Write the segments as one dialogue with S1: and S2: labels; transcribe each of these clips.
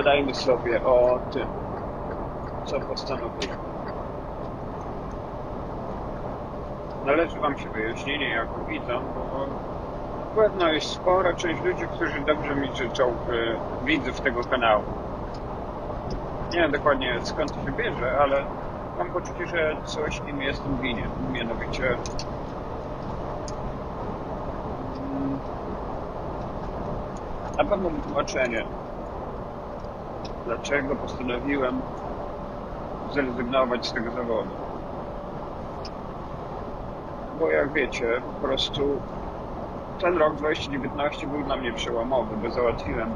S1: pogadajmy sobie o tym, co postanowiłem. Należy Wam się wyjaśnienie jako widzom, bo pewno jest spora część ludzi, którzy dobrze mi życzą y, widzów tego kanału. Nie wiem dokładnie skąd to się bierze, ale mam poczucie, że coś im jestem winien. Mianowicie mm, na pewno wytłumaczenie, dlaczego postanowiłem zrezygnować z tego zawodu. Bo jak wiecie, po prostu ten rok 2019 był dla mnie przełomowy, bo załatwiłem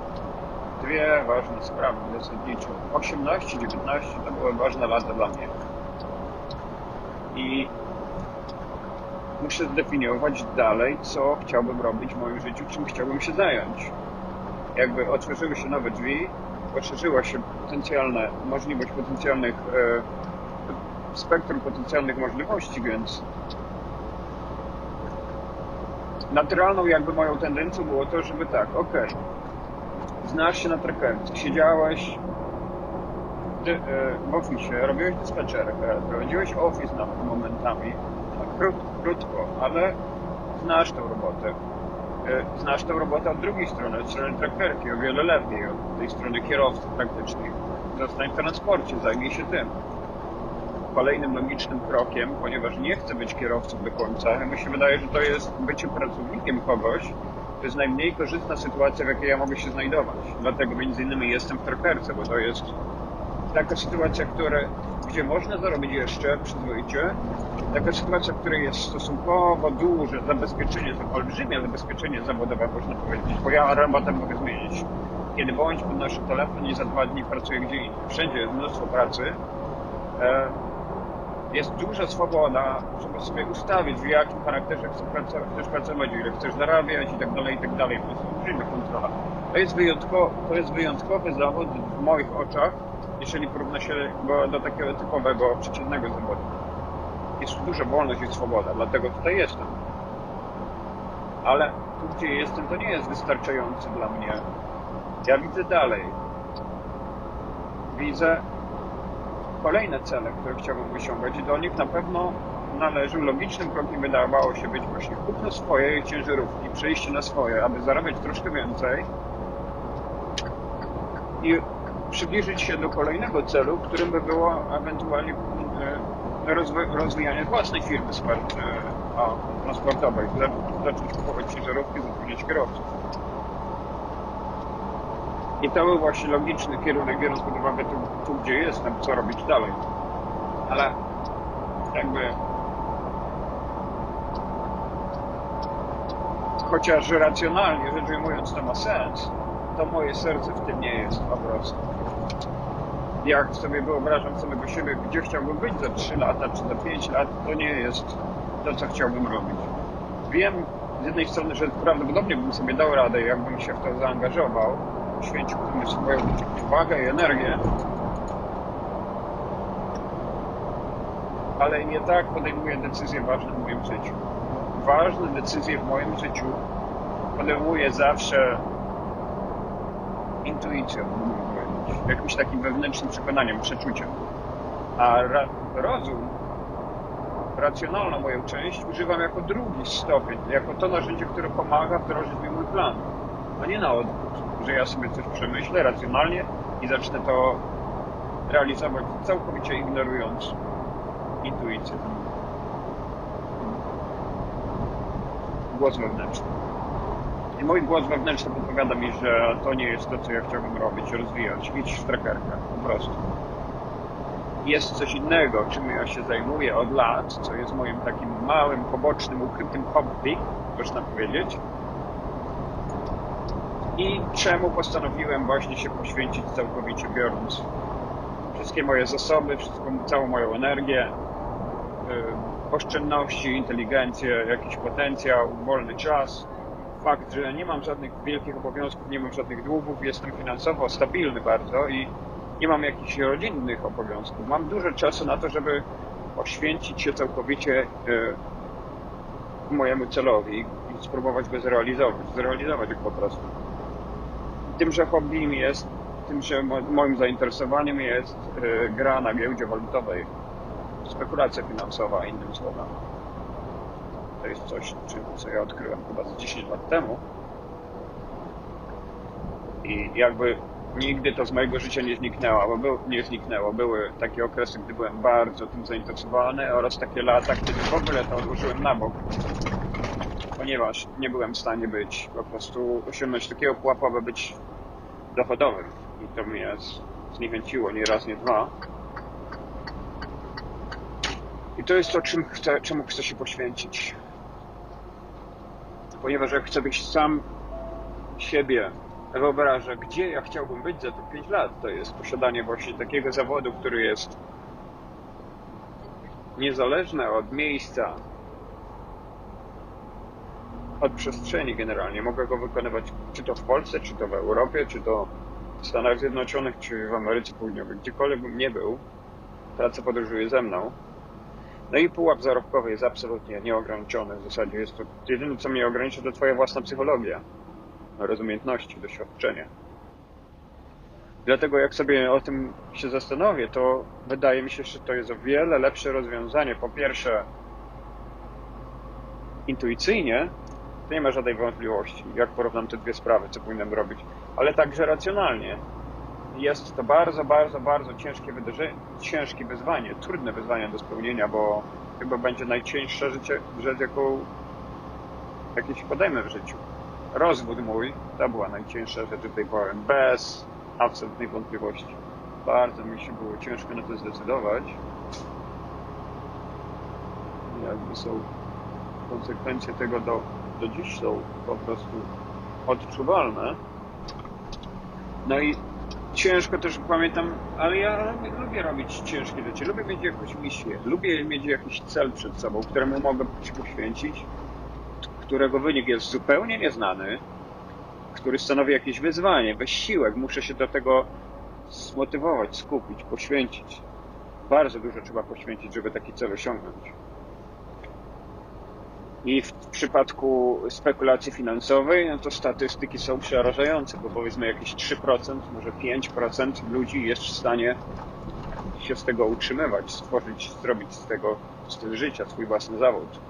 S1: dwie ważne sprawy zasadniczo. 18-19 to były ważne lata dla mnie. I muszę zdefiniować dalej, co chciałbym robić w moim życiu, czym chciałbym się zająć. Jakby otworzyły się nowe drzwi, poszerzyła się potencjalne, możliwość potencjalnych, e, spektrum potencjalnych możliwości, więc naturalną jakby moją tendencją było to, żeby tak, okej, znasz się na trackerce, siedziałeś e, w oficie, robiłeś dyspatcherkę, prowadziłeś office na momentami, tak krót, krótko, ale znasz tą robotę. E, Znasz tę robotę od drugiej strony, od strony trackerki, o wiele lepiej, od tej strony kierowcy praktycznie. Zostań w transporcie, zajmij się tym. Kolejnym logicznym krokiem, ponieważ nie chcę być kierowcą do końca, mi się wydaje, że to jest bycie pracownikiem kogoś, to jest najmniej korzystna sytuacja, w jakiej ja mogę się znajdować. Dlatego między innymi jestem w trackerce, bo to jest taka sytuacja, która, gdzie można zarobić jeszcze przyzwoicie, taka sytuacja, w której jest stosunkowo duże zabezpieczenie, olbrzymie zabezpieczenie zawodowe, można powiedzieć, bo ja robotę mogę zmienić. Kiedy bądź podnoszę telefon i za dwa dni pracuję gdzie indziej. Wszędzie jest mnóstwo pracy. E, jest duża swoboda, żeby sobie ustawić, w jakim charakterze chcesz pracować, chcesz pracować, ile chcesz zarabiać i tak dalej, i tak dalej. To jest olbrzymia kontrola. To jest, wyjątko, to jest wyjątkowy zawód w moich oczach, jeżeli porówna się go do takiego typowego, przeciętnego zawodu. Jest duża wolność i swoboda, dlatego tutaj jestem. Ale tu, gdzie jestem, to nie jest wystarczające dla mnie. Ja widzę dalej. Widzę kolejne cele, które chciałbym osiągać i do nich na pewno należy, logicznym krokiem wydawało się być właśnie kupno swojej ciężarówki, przejście na swoje, aby zarabiać troszkę więcej i przybliżyć się do kolejnego celu, którym by było ewentualnie e, rozwi- rozwijanie własnej firmy sport, e, transportowej, Za- zacząć kupować ciężarówki, zatrudniać kierowców. I to był właśnie logiczny kierunek, biorąc pod uwagę tu, tu gdzie jestem, co robić dalej. Ale jakby chociaż racjonalnie rzecz ujmując to ma sens, to moje serce w tym nie jest po prostu. Jak sobie wyobrażam samego siebie, gdzie chciałbym być za 3 lata czy za 5 lat, to nie jest to, co chciałbym robić. Wiem z jednej strony, że prawdopodobnie bym sobie dał radę, jakbym się w to zaangażował, poświęcił temu swoją uwagę i energię, ale nie tak podejmuję decyzje ważne w moim życiu. Ważne decyzje w moim życiu podejmuję zawsze intuicją, jakimś takim wewnętrznym przekonaniem, przeczuciem. A ra- rozum, racjonalną moją część używam jako drugi stopień, jako to narzędzie, które pomaga wdrożyć mi mój plan, a nie na odwrót, że ja sobie coś przemyślę racjonalnie i zacznę to realizować całkowicie ignorując intuicję. Głos wewnętrzny. I mój głos wewnętrzny podpowiada mi, że to nie jest to, co ja chciałbym robić, rozwijać, iść w trackerkę, po prostu. Jest coś innego, czym ja się zajmuję od lat, co jest moim takim małym, pobocznym, ukrytym hobby, można powiedzieć. I czemu postanowiłem właśnie się poświęcić całkowicie, biorąc wszystkie moje zasoby, całą moją energię, y, oszczędności, inteligencję, jakiś potencjał, wolny czas. Fakt, że nie mam żadnych wielkich obowiązków, nie mam żadnych długów, jestem finansowo stabilny bardzo i nie mam jakichś rodzinnych obowiązków. Mam dużo czasu na to, żeby poświęcić się całkowicie y, mojemu celowi i spróbować go zrealizować, zrealizować po prostu. Tymże hobbym jest tym, że mo- moim zainteresowaniem jest y, gra na giełdzie walutowej. Spekulacja finansowa, innym słowem. To jest coś, co ja odkryłem chyba z 10 lat temu. I jakby nigdy to z mojego życia nie zniknęło, bo był, nie zniknęło. Były takie okresy, gdy byłem bardzo tym zainteresowany oraz takie lata, kiedy w ogóle to odłożyłem na bok. Ponieważ nie byłem w stanie być, po prostu osiągnąć takiego pułapu, aby być dochodowym. I to mnie zniechęciło nie raz, nie dwa. I to jest to, czym chcę, czemu chcę się poświęcić. Ponieważ jak chcę być sam siebie wyobrażę, gdzie ja chciałbym być za te 5 lat, to jest posiadanie właśnie takiego zawodu, który jest niezależny od miejsca, od przestrzeni generalnie. Mogę go wykonywać czy to w Polsce, czy to w Europie, czy to w Stanach Zjednoczonych, czy w Ameryce Południowej. Gdziekolwiek bym nie był, praca podróżuje ze mną. No i pułap zarobkowy jest absolutnie nieograniczony. W zasadzie jest to jedyne, co mnie ogranicza, to twoja własna psychologia, rozumiejętności, doświadczenie. Dlatego jak sobie o tym się zastanowię, to wydaje mi się, że to jest o wiele lepsze rozwiązanie. Po pierwsze, intuicyjnie, nie ma żadnej wątpliwości, jak porównam te dwie sprawy, co powinienem robić, ale także racjonalnie. Jest to bardzo, bardzo, bardzo ciężkie wydarzenie, ciężkie wyzwanie, trudne wyzwanie do spełnienia, bo chyba będzie najcięższa życie, rzecz, jaką jakieś podejmę w życiu. Rozwód mój, to była najcięższa rzecz tej pory, bez absolutnej wątpliwości. Bardzo mi się było ciężko na to zdecydować. Jakby są konsekwencje tego do, do dziś są po prostu odczuwalne. No i ciężko też pamiętam, ale ja lubię, lubię robić ciężkie rzeczy, lubię mieć jakąś misję, lubię mieć jakiś cel przed sobą, któremu mogę się poświęcić, którego wynik jest zupełnie nieznany, który stanowi jakieś wyzwanie, wysiłek, muszę się do tego zmotywować, skupić, poświęcić. Bardzo dużo trzeba poświęcić, żeby taki cel osiągnąć. I w przypadku spekulacji finansowej, no to statystyki są przerażające, bo powiedzmy jakieś 3%, może 5% ludzi jest w stanie się z tego utrzymywać, stworzyć, zrobić z tego styl życia, swój własny zawód.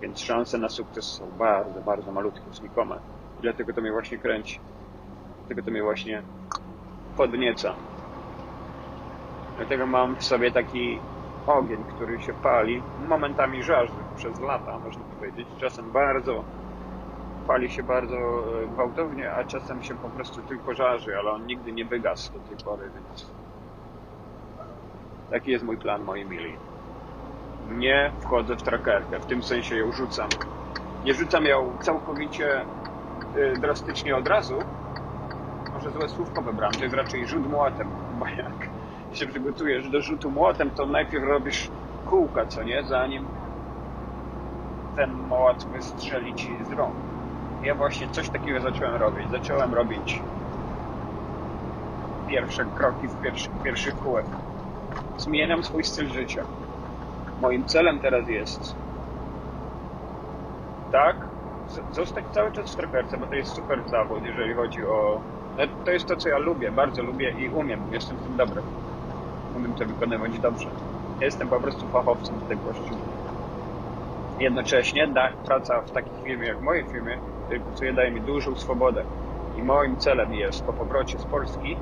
S1: Więc szanse na sukces są bardzo, bardzo malutkie, znikome. I dlatego to mnie właśnie kręci. Dlatego to mnie właśnie podnieca. Dlatego mam w sobie taki ogień, który się pali, momentami żarzy przez lata, można powiedzieć. Czasem bardzo pali się bardzo e, gwałtownie, a czasem się po prostu tylko żarzy, ale on nigdy nie wygasł do tej pory, więc taki jest mój plan, moi mili. Nie wchodzę w trackerkę, w tym sensie ją rzucam. Nie rzucam ją całkowicie y, drastycznie od razu. Może złe słówko wybrałem, to jest raczej rzut młotem, bo jak się przygotujesz do rzutu młotem, to najpierw robisz kółka, co nie, zanim ten młot wystrzeli ci z rąk. Ja właśnie coś takiego zacząłem robić. Zacząłem robić pierwsze kroki w pierwszy, pierwszych kółek. Zmieniam swój styl życia. Moim celem teraz jest tak, zostać cały czas w treperce, bo to jest super zawód, jeżeli chodzi o... no, To jest to, co ja lubię, bardzo lubię i umiem. Jestem w tym dobry. Umiem to wykonywać dobrze. Jestem po prostu fachowcem w tej płaszczyźnie. Jednocześnie da, praca w takiej firmie jak w mojej firmie pracuje daje mi dużą swobodę. I moim celem jest po powrocie z Polski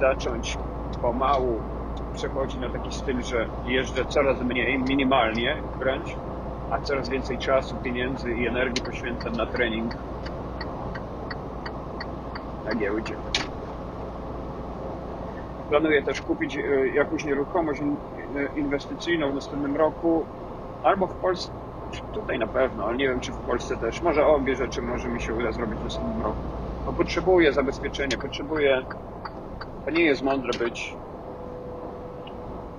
S1: zacząć pomału przechodzić na taki styl, że jeżdżę coraz mniej, minimalnie wręcz, a coraz więcej czasu, pieniędzy i energii poświęcam na trening na giełdzie. Planuję też kupić e, jakąś nieruchomość e, inwestycyjną w następnym roku, albo w Polsce, tutaj na pewno, ale nie wiem czy w Polsce też. Może obie rzeczy może mi się uda zrobić w następnym roku. Bo potrzebuję zabezpieczenia, potrzebuję. To nie jest mądre być.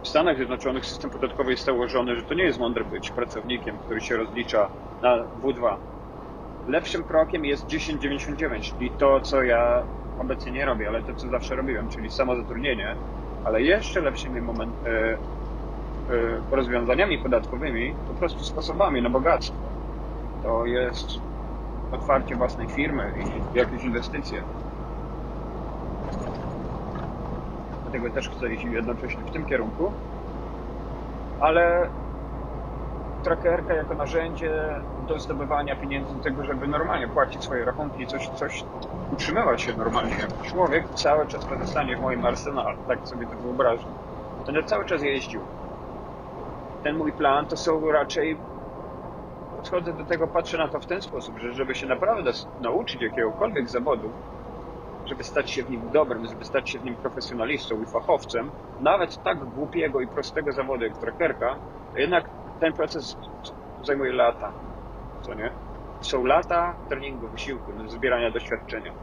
S1: W Stanach Zjednoczonych system podatkowy jest tak ułożony, że to nie jest mądre być pracownikiem, który się rozlicza na W2. Lepszym krokiem jest 1099, czyli to, co ja obecnie nie robię, ale to, co zawsze robiłem, czyli samozatrudnienie. Ale jeszcze lepszymi moment, e, rozwiązaniami podatkowymi, po prostu sposobami na bogactwo. To jest otwarcie własnej firmy i jakieś inwestycje. dlatego też chcę iść jednocześnie w tym kierunku. Ale trackerka jako narzędzie do zdobywania pieniędzy, do tego, żeby normalnie płacić swoje rachunki, coś, coś utrzymywać się normalnie człowiek, cały czas pozostanie w moim arsenale, tak sobie to wyobrażam. Będę cały czas jeździł. Ten mój plan to są raczej podchodzę do tego, patrzę na to w ten sposób, że żeby się naprawdę nauczyć jakiegokolwiek zawodu, żeby stać się w nim dobrym, żeby stać się w nim profesjonalistą i fachowcem, nawet tak głupiego i prostego zawodu jak trackerka, jednak ten proces zajmuje lata, co nie? Są lata treningu, wysiłku, no, zbierania doświadczenia.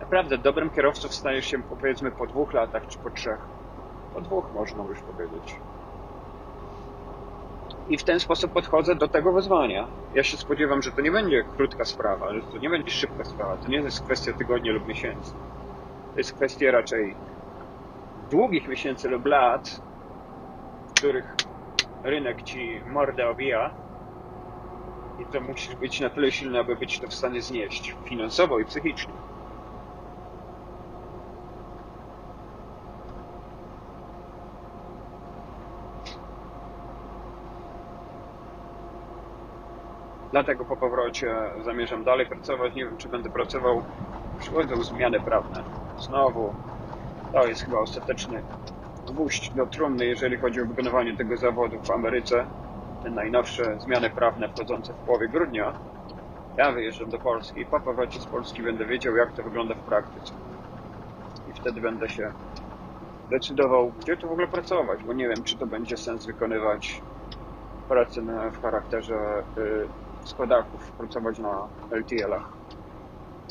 S1: Naprawdę dobrym kierowcą stajesz się po, powiedzmy po dwóch latach czy po trzech. Po dwóch można już powiedzieć. I w ten sposób podchodzę do tego wyzwania. Ja się spodziewam, że to nie będzie krótka sprawa, że to nie będzie szybka sprawa. To nie jest kwestia tygodni lub miesięcy. To jest kwestia raczej długich miesięcy lub lat, w których rynek ci mordę obija i to musisz być na tyle silny, aby być to w stanie znieść finansowo i psychicznie. Dlatego po powrocie zamierzam dalej pracować. Nie wiem, czy będę pracował. Przychodzą zmiany prawne. Znowu, to jest chyba ostateczny gwóźdź do trumny, jeżeli chodzi o wykonywanie tego zawodu w Ameryce. Te najnowsze zmiany prawne wchodzące w połowie grudnia. Ja wyjeżdżam do Polski i po powrocie z Polski będę wiedział, jak to wygląda w praktyce. I wtedy będę się decydował, gdzie tu w ogóle pracować, bo nie wiem, czy to będzie sens wykonywać pracę w charakterze y, składaków, pracować na LTL-ach.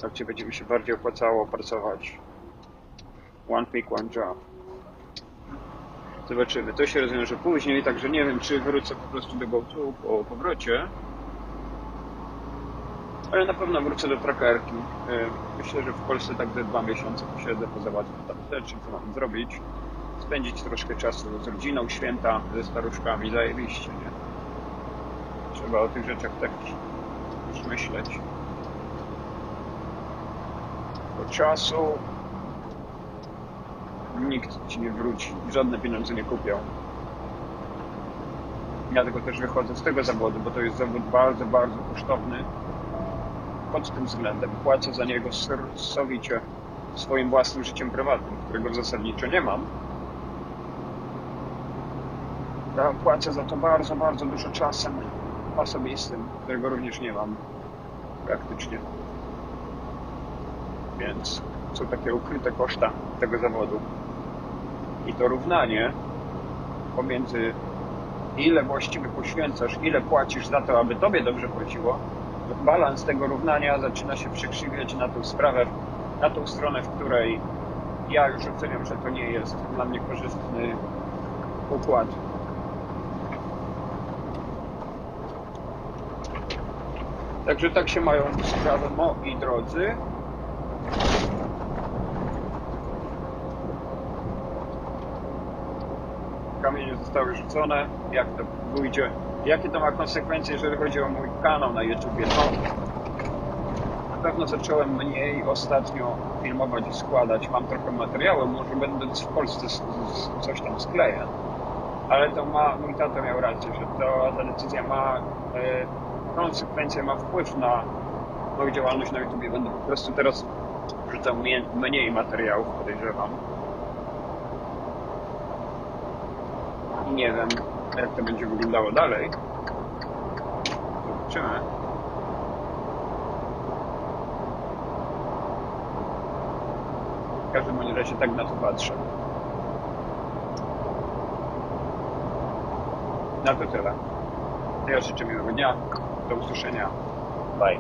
S1: Tak gdzie będzie mi się bardziej opłacało pracować one pick, one job. Zobaczymy. To się rozwiąże później, także nie wiem, czy wrócę po prostu do GoTo po powrocie. Ale na pewno wrócę do trackerki. Y, Myślę, że w Polsce tak ze dwa miesiące posiedzę, pozałatwię tam rzeczy, co mam zrobić. Spędzić troszkę czasu z rodziną, święta, ze staruszkami, zajebiście, nie? Trzeba o tych rzeczach tak już myśleć. Bo czasu nikt ci nie wróci, żadne pieniądze nie kupią. Dlatego też wychodzę z tego zawodu, bo to jest zawód bardzo, bardzo kosztowny pod tym względem. Płacę za niego ser- sowicie swoim własnym życiem prywatnym, którego zasadniczo nie mam. Ja płacę za to bardzo, bardzo dużo czasem osobistym, którego również nie mam praktycznie. Więc są takie ukryte koszta tego zawodu. I to równanie pomiędzy ile właściwie poświęcasz, ile płacisz za to, aby tobie dobrze płaciło, balans tego równania zaczyna się przekrzywiać na tą sprawę, na tą stronę, w której ja już oceniam, że to nie jest dla mnie korzystny układ. Także tak się mają sprawy, moi drodzy. Kamienie zostały rzucone. Jak to pójdzie? Jakie to ma konsekwencje, jeżeli chodzi o mój kanał na YouTubie? No, na pewno zacząłem mniej ostatnio filmować i składać. Mam trochę materiału, może będę w Polsce coś tam skleję. Ale to ma, mój tata miał rację, że to, ta decyzja ma e, konsekwencje, ma wpływ na moją działalność na YouTube. Będę po prostu teraz wrzucał mniej, materiałów, podejrzewam. I nie wiem, jak to będzie wyglądało dalej. Zobaczymy. W każdym razie tak na to patrzę. Na to tyle. Ja życzę miłego dnia. Do usłyszenia. Bye.